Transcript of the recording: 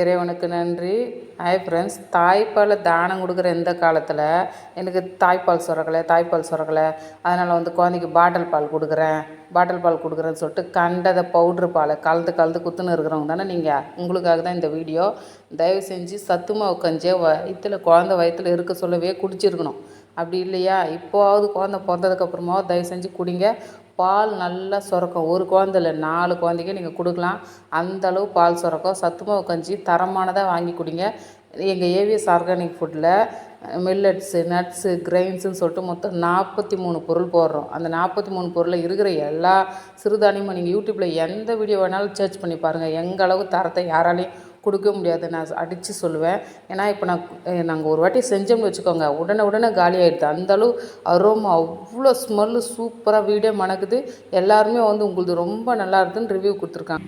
இறைவனுக்கு நன்றி. Hi friends தாய்ப்பால் தானம் கொடுக்குற இந்த காலத்தில் எனக்கு தாய்ப்பால் சுரக்கலை தாய்ப்பால் சுரக்கலை. அதனால் வந்து குழந்தைக்கு பாட்டில் பால் கொடுக்குறேன். பாட்டில் பால் கொடுக்குறேன்னு சொல்லிட்டு கண்டதை பவுட்ரு பாலை கலந்து கலந்து குத்துன்னு இருக்கிறவங்க தானே நீங்கள் உங்களுக்காக தான் இந்த வீடியோ. தயவு செஞ்சு சத்து மாவு கஞ்சியை வயிற்றில் குழந்த வயிற்றில் இருக்க சொல்லவே குடிச்சிருக்கணும். அப்படி இல்லையா? இப்போவாவது குழந்த பிறந்ததுக்கப்புறமாவது தயவு செஞ்சு குடிங்க. பால் நல்லா சுரக்கும். ஒரு குழந்த இல்லை நாலு குழந்தைக்கு நீங்கள் கொடுக்கலாம். அந்த அளவு பால் சுரக்கும். சத்துமாவு கஞ்சி தரமானதாக வாங்கி குடிங்க. எங்கள் ஏவிஎஸ் ஆர்கானிக் ஃபுட்டில் மில்லட்ஸு நட்ஸு கிரெயின்ஸுன்னு சொல்லிட்டு மொத்தம் நாற்பத்தி மூணு பொருள் போடுறோம். அந்த நாற்பத்தி மூணு பொருளில் இருக்கிற எல்லா சிறுதானியமும் நீங்கள் யூடியூப்பில் எந்த வீடியோ வேணாலும் சர்ச் பண்ணி பாருங்கள் எங்கள் அளவு தரத்தை யாராலையும் கொடுக்க முடியாது. நான் அடித்து சொல்லுவேன். ஏன்னா இப்போ நான் நாங்கள் ஒரு வாட்டி செஞ்சோம்னு வச்சுக்கோங்க. உடனே உடனே காலி ஆகிடுது அந்தளவு அரோமா அவ்வளோ ஸ்மெல்லு சூப்பராக வீடே மணக்குது. எல்லாருமே வந்து உங்களுது ரொம்ப நல்லா இருக்குதுன்னு ரிவ்யூ கொடுத்துருக்காங்க.